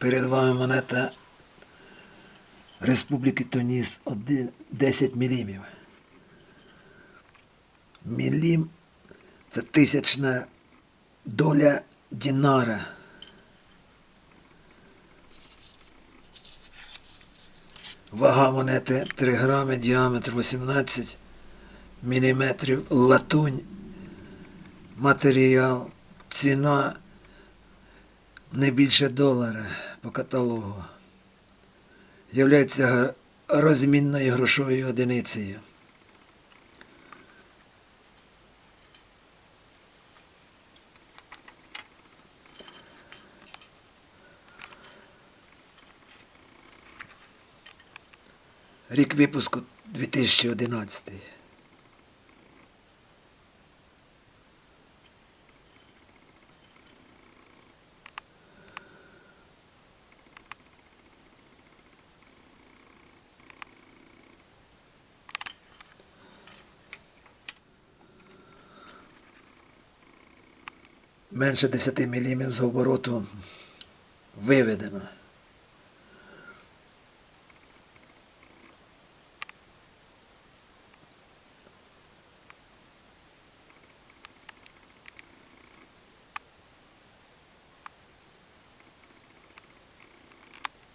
Перед вами монета Республіки Туніс 10 мілімів. Мілім це тисячна доля дінара. Вага монети 3 грами, діаметр 18 міліметрів, латунь, матеріал, ціна не більше долара по каталогу. Являється розмінною грошовою одиницею. Рік випуску 2011. Менше 10 мм з обороту виведено.